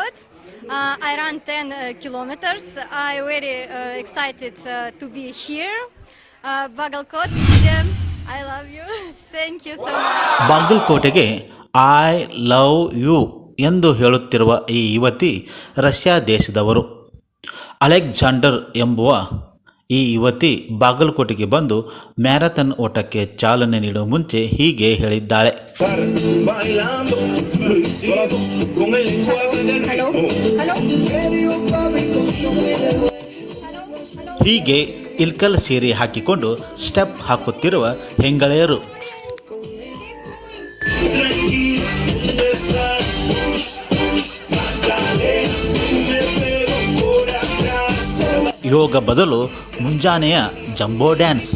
Bagalkot. Uh, I run 10 uh, kilometers. I very uh, excited uh, to be here. Uh, Bagalkot, I love you. Thank you so much. ಬಾಗಲಕೋಟೆಗೆ I love you ಎಂದು ಹೇಳುತ್ತಿರುವ ಈ ಯುವತಿ Russia ದೇಶದವರು Alexander ಎಂಬುವ ಈ ಯುವತಿ ಬಾಗಲಕೋಟೆಗೆ ಬಂದು ಮ್ಯಾರಥಾನ್ ಓಟಕ್ಕೆ ಚಾಲನೆ ನೀಡುವ ಮುಂಚೆ ಹೀಗೆ ಹೇಳಿದ್ದಾಳೆ. ಹೀಗೆ ಇಲ್ಕಲ್ ಸೀರೆ ಹಾಕಿಕೊಂಡು ಸ್ಟೆಪ್ ಹಾಕುತ್ತಿರುವ ಹೆಂಗಳೆಯರು. ಯೋಗ ಬದಲು ಮುಂಜಾನೆಯ ಜಂಬೋ ಡ್ಯಾನ್ಸ್.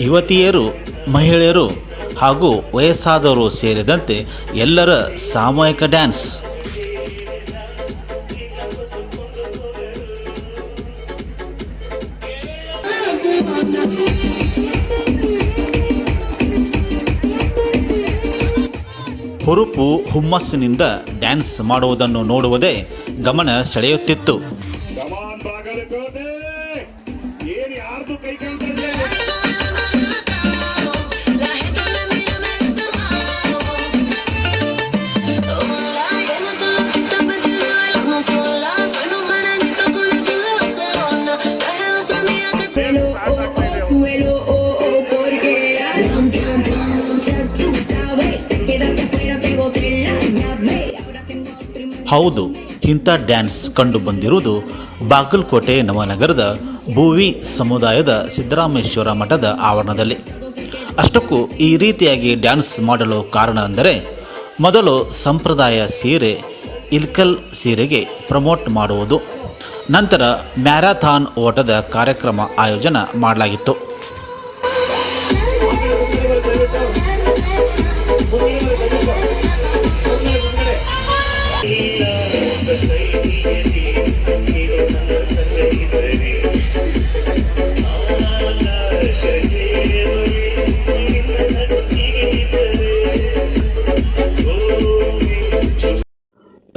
ಯುವತಿಯರು ಮಹಿಳೆಯರು ಹಾಗೂ ವಯಸ್ಸಾದವರು ಸೇರಿದಂತೆ ಎಲ್ಲರ ಸಾಮೂಹಿಕ ಡ್ಯಾನ್ಸ್. ಹುರುಪು ಹುಮ್ಮಸ್ಸಿನಿಂದ ಡ್ಯಾನ್ಸ್ ಮಾಡುವುದನ್ನು ನೋಡುವುದೇ ಗಮನ ಸೆಳೆಯುತ್ತಿತ್ತು. Oh, oh, oh, ಹೌದು ಇಂಥ ಡ್ಯಾನ್ಸ್ ಕಂಡು ಬಂದಿರುವುದು ಬಾಗಲಕೋಟೆ ನವನಗರದ ಭೂವಿ ಸಮುದಾಯದ ಸಿದ್ದರಾಮೇಶ್ವರ ಮಠದ ಆವರಣದಲ್ಲಿ. ಅಷ್ಟಕ್ಕೂ ಈ ರೀತಿಯಾಗಿ ಡ್ಯಾನ್ಸ್ ಮಾಡಲು ಕಾರಣ ಅಂದರೆ ಮೊದಲು ಸಂಪ್ರದಾಯ ಸೀರೆ ಇಲ್ಕಲ್ ಸೀರೆಗೆ ಪ್ರಮೋಟ್ ಮಾಡುವುದು. ನಂತರ ಮ್ಯಾರಥಾನ್ ಓಟದ ಕಾರ್ಯಕ್ರಮ ಆಯೋಜನ ಮಾಡಲಾಗಿತ್ತು.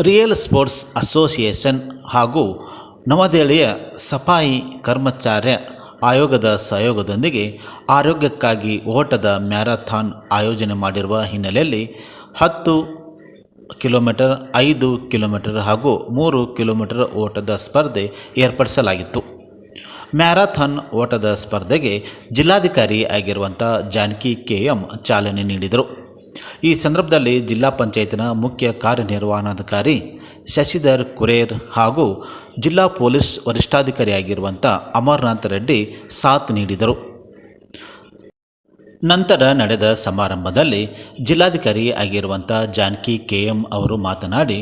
ರಿಯಲ್ ಸ್ಪೋರ್ಟ್ಸ್ ಅಸೋಸಿಯೇಷನ್ ಹಾಗೂ ನವದೆಹಲಿಯ ಸಫಾಯಿ ಕರ್ಮಚಾರ್ಯ ಆಯೋಗದ ಸಹಯೋಗದೊಂದಿಗೆ ಆರೋಗ್ಯಕ್ಕಾಗಿ ಓಟದ ಮ್ಯಾರಥಾನ್ ಆಯೋಜನೆ ಮಾಡಿರುವ ಹಿನ್ನೆಲೆಯಲ್ಲಿ ಹತ್ತು ಕಿಲೋಮೀಟರ್, ಐದು ಕಿಲೋಮೀಟರ್ ಹಾಗೂ ಮೂರು ಕಿಲೋಮೀಟರ್ ಓಟದ ಸ್ಪರ್ಧೆ ಏರ್ಪಡಿಸಲಾಗಿತ್ತು. ಮ್ಯಾರಥಾನ್ ಓಟದ ಸ್ಪರ್ಧೆಗೆ ಜಿಲ್ಲಾಧಿಕಾರಿ ಆಗಿರುವಂಥ ಜಾನಕಿ ಕೆ ಎಂ ಚಾಲನೆ ನೀಡಿದರು. ಈ ಸಂದರ್ಭದಲ್ಲಿ ಜಿಲ್ಲಾ ಪಂಚಾಯತಿನ ಮುಖ್ಯ ಕಾರ್ಯನಿರ್ವಹಣಾಧಿಕಾರಿ ಶಶಿಧರ್ ಕುರೇರ್ ಹಾಗೂ ಜಿಲ್ಲಾ ಪೊಲೀಸ್ ವರಿಷ್ಠಾಧಿಕಾರಿಯಾಗಿರುವಂಥ ಅಮರ್ನಾಥ್ ರೆಡ್ಡಿ ಸಾಥ್ ನೀಡಿದರು. ನಂತರ ನಡೆದ ಸಮಾರಂಭದಲ್ಲಿ ಜಿಲ್ಲಾಧಿಕಾರಿ ಆಗಿರುವಂಥ ಜಾನಕಿ ಕೆ ಎಂ ಅವರು ಮಾತನಾಡಿ,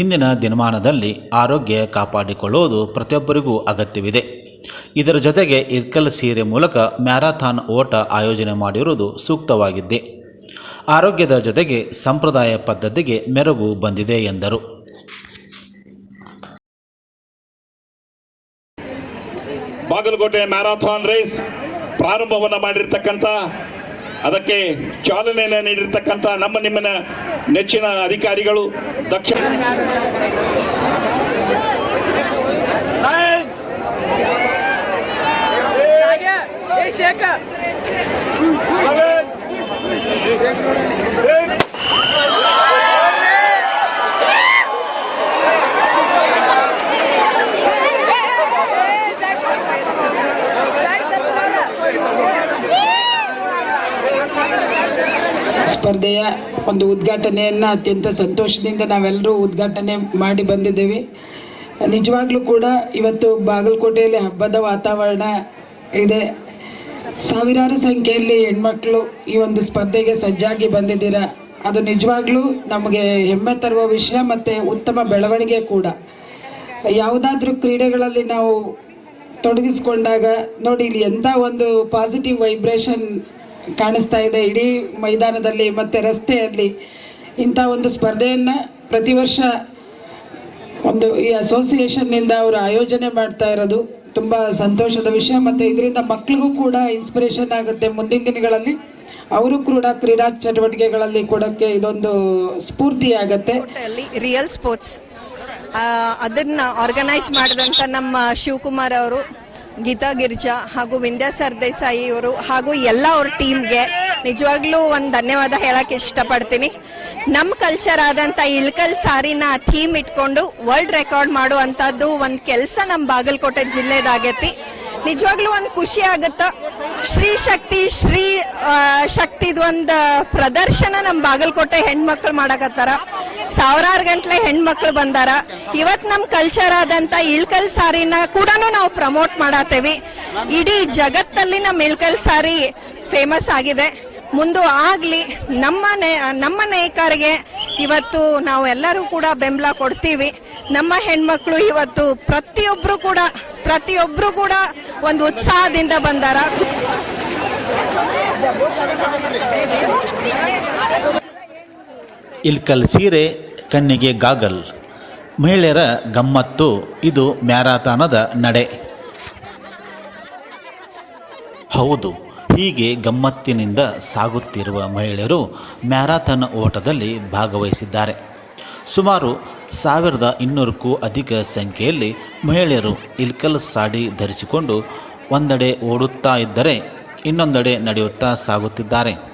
ಇಂದಿನ ದಿನಮಾನದಲ್ಲಿ ಆರೋಗ್ಯ ಕಾಪಾಡಿಕೊಳ್ಳುವುದು ಪ್ರತಿಯೊಬ್ಬರಿಗೂ ಅಗತ್ಯವಿದೆ. ಇದರ ಜೊತೆಗೆ ಇರ್ಕಲ್ ಸೀರೆ ಮೂಲಕ ಮ್ಯಾರಾಥಾನ್ ಓಟ ಆಯೋಜನೆ ಮಾಡಿರುವುದು ಸೂಕ್ತವಾಗಿದ್ದೆ ಆರೋಗ್ಯದ ಜೊತೆಗೆ ಸಂಪ್ರದಾಯ ಪದ್ಧತಿಗೆ ಮೆರುಗು ಬಂದಿದೆ ಎಂದರು. ಬಾಗಲಕೋಟೆ ಮ್ಯಾರಾಥಾನ್ ರೇಸ್ ಪ್ರಾರಂಭವನ್ನು ಮಾಡಿರ್ತಕ್ಕಂಥ ಅದಕ್ಕೆ ಚಾಲನೆಯನ್ನು ನೀಡಿರ್ತಕ್ಕಂಥ ನಮ್ಮ ನಿಮ್ಮನ ನೆಚ್ಚಿನ ಅಧಿಕಾರಿಗಳು ದಕ್ಷಿಣ ಸ್ಪರ್ಧೆಯ ಒಂದು ಉದ್ಘಾಟನೆಯನ್ನು ಅತ್ಯಂತ ಸಂತೋಷದಿಂದ ನಾವೆಲ್ಲರೂ ಉದ್ಘಾಟನೆ ಮಾಡಿ ಬಂದಿದ್ದೇವೆ. ನಿಜವಾಗ್ಲೂ ಕೂಡ ಇವತ್ತು ಬಾಗಲಕೋಟೆಯಲ್ಲಿ ಹಬ್ಬದ ವಾತಾವರಣ ಇದೆ. ಸಾವಿರಾರು ಸಂಖ್ಯೆಯಲ್ಲಿ ಹೆಣ್ಮಕ್ಳು ಈ ಒಂದು ಸ್ಪರ್ಧೆಗೆ ಸಜ್ಜಾಗಿ ಬಂದಿದ್ದೀರ? ಅದು ನಿಜವಾಗ್ಲೂ ನಮಗೆ ಹೆಮ್ಮೆ ತರುವ ವಿಷಯ ಮತ್ತು ಉತ್ತಮ ಬೆಳವಣಿಗೆ ಕೂಡ. ಯಾವುದಾದ್ರೂ ಕ್ರೀಡೆಗಳಲ್ಲಿ ನಾವು ತೊಡಗಿಸ್ಕೊಂಡಾಗ ನೋಡಿ, ಇಲ್ಲಿ ಎಂಥ ಒಂದು ಪಾಸಿಟಿವ್ ವೈಬ್ರೇಷನ್ ಕಾಣಿಸ್ತಾ ಇದೆ. ಇಡೀ ಮೈದಾನದಲ್ಲಿ ಮತ್ತು ರಸ್ತೆಯಲ್ಲಿ ಇಂಥ ಒಂದು ಸ್ಪರ್ಧೆಯನ್ನು ಪ್ರತಿ ವರ್ಷ ಒಂದು ಈ ಅಸೋಸಿಯೇಷನ್ನಿಂದ ಅವರು ಆಯೋಜನೆ ಮಾಡ್ತಾ ಇರೋದು ತುಂಬ ಸಂತೋಷದ ವಿಷಯ. ಮತ್ತು ಇದರಿಂದ ಮಕ್ಕಳಿಗೂ ಕೂಡ ಇನ್ಸ್ಪಿರೇಷನ್ ಆಗುತ್ತೆ ಮುಂದಿನ ದಿನಗಳಲ್ಲಿ. ಅವರು ಕೂಡ ಕ್ರೀಡಾ ಚಟುವಟಿಕೆಗಳಲ್ಲಿ ಕೊಡೋಕ್ಕೆ ಇದೊಂದು ಸ್ಫೂರ್ತಿ ಆಗುತ್ತೆ. ರಿಯಲ್ ಸ್ಪೋರ್ಟ್ಸ್ ಅದನ್ನು ಆರ್ಗನೈಸ್ ಮಾಡಿದಂಥ ನಮ್ಮ ಶಿವಕುಮಾರ್ ಅವರು ಗೀತಾ ಗಿರ್ಜಾ ಹಾಗೂ ವಿಂಧ್ಯ ಸರ್ದೇಸಾಯಿ ಅವರು ಹಾಗೂ ಎಲ್ಲ ಅವ್ರ ಟೀಮ್ಗೆ ನಿಜವಾಗ್ಲೂ ಒಂದು ಧನ್ಯವಾದ ಹೇಳಕ್ಕೆ ಇಷ್ಟಪಡ್ತೀನಿ. ನಮ್ಮ ಕಲ್ಚರ್ ಆದಂಥ ಇಳ್ಕಲ್ ಸಾರಿನ ಥೀಮ್ ಇಟ್ಕೊಂಡು ವರ್ಲ್ಡ್ ರೆಕಾರ್ಡ್ ಮಾಡುವಂಥದ್ದು ಒಂದು ಕೆಲಸ ನಮ್ಮ ಬಾಗಲಕೋಟೆ ಜಿಲ್ಲೆದಾಗೈತಿ. ನಿಜವಾಗ್ಲೂ ಒಂದು ಖುಷಿ ಆಗುತ್ತ? ಶ್ರೀ ಶಕ್ತಿ, ಶ್ರೀ ಶಕ್ತಿದು ಒಂದು ಪ್ರದರ್ಶನ ನಮ್ಮ ಬಾಗಲಕೋಟೆ ಹೆಣ್ಮಕ್ಳು ಮಾಡಕತ್ತಾರ. ಸಾವಿರಾರು ಗಂಟ್ಲೆ ಹೆಣ್ಮಕ್ಳು ಬಂದಾರ. ಇವತ್ ನಮ್ ಕಲ್ಚರ್ ಆದಂತ ಇಳ್ಕಲ್ ಸಾರಿನ ಕೂಡ ನಾವು ಪ್ರಮೋಟ್ ಮಾಡತ್ತೇವಿ ಇಡೀ ಜಗತ್ತಲ್ಲಿ ನಮ್ಮ ಇಳ್ಕಲ್ ಸಾರಿ ಫೇಮಸ್ ಆಗಿದೆ. ಮುಂದೆ ಆಗ್ಲಿ, ನಮ್ಮ ನಮ್ಮ ನೇಕಾರಿಗೆ ಇವತ್ತು ನಾವು ಎಲ್ಲರೂ ಕೂಡ ಬೆಂಬಲ ಕೊಡ್ತೀವಿ. ನಮ್ಮ ಹೆಣ್ಮಕ್ಳು ಇವತ್ತು ಪ್ರತಿಯೊಬ್ರು ಕೂಡ ಪ್ರತಿಯೊಬ್ರು ಕೂಡ ಒಂದು ಉತ್ಸಾಹದಿಂದ ಬಂದಾರ. ಇಲ್ಕಲ್ ಸೀರೆ ಕಣ್ಣಿಗೆ ಗಾಗಲ್. ಮಹಿಳೆಯರ ಗಮ್ಮತ್ತು, ಇದು ಮ್ಯಾರಾಥಾನದ ನಡೆ. ಹೌದು, ಹೀಗೆ ಗಮ್ಮತ್ತಿನಿಂದ ಸಾಗುತ್ತಿರುವ ಮಹಿಳೆಯರು ಮ್ಯಾರಾಥಾನ್ ಓಟದಲ್ಲಿ ಭಾಗವಹಿಸಿದ್ದಾರೆ. ಸುಮಾರು ಸಾವಿರದ ಇನ್ನೂರಕ್ಕೂ ಅಧಿಕ ಸಂಖ್ಯೆಯಲ್ಲಿ ಮಹಿಳೆಯರು ಇಲ್ಕಲ್ ಸಾಡಿ ಧರಿಸಿಕೊಂಡು ಒಂದೆಡೆ ಓಡುತ್ತಾ ಇದ್ದರೆ ಇನ್ನೊಂದೆಡೆ ನಡೆಯುತ್ತಾ ಸಾಗುತ್ತಿದ್ದಾರೆ.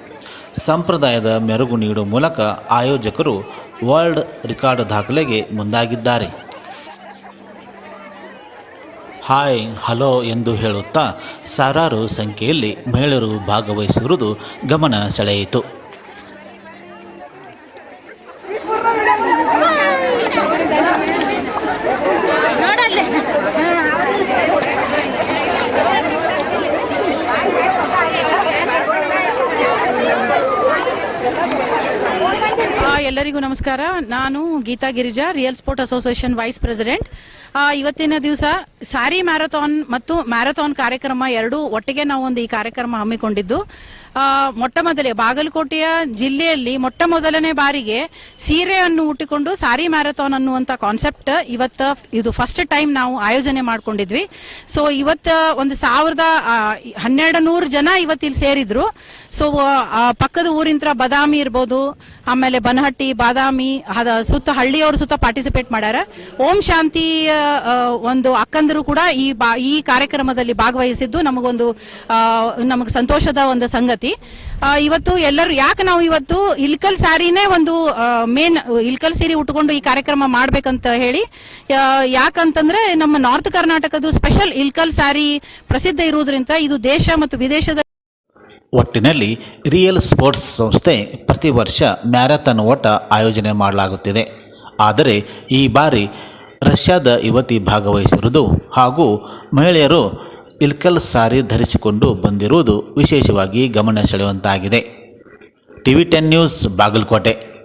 ಸಂಪ್ರದಾಯದ ಮೆರುಗು ನೀಡುವ ಮೂಲಕ ಆಯೋಜಕರು ವರ್ಲ್ಡ್ ರೆಕಾರ್ಡ್ ದಾಖಲೆಗೆ ಮುಂದಾಗಿದ್ದಾರೆ. ಹಾಯ್, ಹಲೋ ಎಂದು ಹೇಳುತ್ತಾ ಸಾವಿರಾರು ಸಂಖ್ಯೆಯಲ್ಲಿ ಮಹಿಳೆಯರು ಭಾಗವಹಿಸಿರುವುದು ಗಮನ ಸೆಳೆಯಿತು. ಎಲ್ಲರಿಗೂ ನಮಸ್ಕಾರ. ನಾನು Geetha Girija real sport association vice president ಇವತ್ತಿನ ದಿವಸ ಸಾರಿ ಮ್ಯಾರಥಾನ್ ಮತ್ತು ಮ್ಯಾರಥಾನ್ ಕಾರ್ಯಕ್ರಮ ಎರಡು ಒಟ್ಟಿಗೆ ನಾವು ಒಂದು ಈ ಕಾರ್ಯಕ್ರಮ ಹಮ್ಮಿಕೊಂಡಿದ್ದು. ಮೊಟ್ಟ ಮೊದಲೇ ಬಾಗಲಕೋಟೆಯ ಜಿಲ್ಲೆಯಲ್ಲಿ ಮೊಟ್ಟ ಮೊದಲನೇ ಬಾರಿಗೆ ಸೀರೆಯನ್ನು ಉಟ್ಟಿಕೊಂಡು ಸಾರಿ ಮ್ಯಾರಥಾನ್ ಅನ್ನುವಂತ ಕಾನ್ಸೆಪ್ಟ್ ಇವತ್ತ ಇದು ಫಸ್ಟ್ ಟೈಮ್ ನಾವು ಆಯೋಜನೆ ಮಾಡ್ಕೊಂಡಿದ್ವಿ. ಸೊ ಇವತ್ತ ಒಂದು ಸಾವಿರದ ಹನ್ನೆರಡು ನೂರು ಜನ ಇವತ್ತಿಲ್ಲಿ ಸೇರಿದ್ರು. ಸೊ ಪಕ್ಕದ ಊರಿಂತ್ರ ಬದಾಮಿ ಇರ್ಬೋದು, ಆಮೇಲೆ ಬನಹಟ್ಟಿ ಬಾದಾಮಿ, ಅದ ಸುತ್ತ ಹಳ್ಳಿಯವರು ಸುತ್ತ ಪಾರ್ಟಿಸಿಪೇಟ್ ಮಾಡ್ಯಾರ. ಓಂ ಶಾಂತಿ ಒಂದು ಅಕ್ಕಂದರು ಕೂಡ ಈ ಬಾ, ಈ ಕಾರ್ಯಕ್ರಮದಲ್ಲಿ ಭಾಗವಹಿಸಿದ್ದು ನಮಗೊಂದು ನಮಗೆ ಸಂತೋಷದ ಒಂದು ಸಂಗತಿ. ಇವತ್ತು ಎಲ್ಲರೂ, ಯಾಕೆ ನಾವು ಇವತ್ತು ಇಲ್ಕಲ್ ಸ್ಯಾರಿನೇ ಒಂದು ಮೇನ್ ಇಲ್ಕಲ್ ಸೀರೆ ಉಟ್ಕೊಂಡು ಈ ಕಾರ್ಯಕ್ರಮ ಮಾಡ್ಬೇಕಂತ ಹೇಳಿ ಯಾಕಂತಂದ್ರೆ ನಮ್ಮ ನಾರ್ತ್ ಕರ್ನಾಟಕದ ಸ್ಪೆಷಲ್ ಇಲ್ಕಲ್ ಸ್ಯಾರಿ ಪ್ರಸಿದ್ಧ ಇರುವುದರಿಂದ ಇದು ದೇಶ ಮತ್ತು ವಿದೇಶದ ಒಟ್ಟಿನಲ್ಲಿ ರಿಯಲ್ ಸ್ಪೋರ್ಟ್ಸ್ ಸಂಸ್ಥೆ ಪ್ರತಿ ವರ್ಷ ಮ್ಯಾರಥಾನ್ ಓಟ ಆಯೋಜನೆ ಮಾಡಲಾಗುತ್ತಿದೆ. ಆದರೆ ಈ ಬಾರಿ ರಷ್ಯಾದ ಯುವತಿ ಭಾಗವಹಿಸಿರುವುದು ಹಾಗೂ ಮಹಿಳೆಯರು ಇಲ್ಕಲ್ ಸಾರಿ ಧರಿಸಿಕೊಂಡು ಬಂದಿರುವುದು ವಿಶೇಷವಾಗಿ ಗಮನ ಸೆಳೆಯುವಂತಾಗಿದೆ. TV ten news Bagalkote.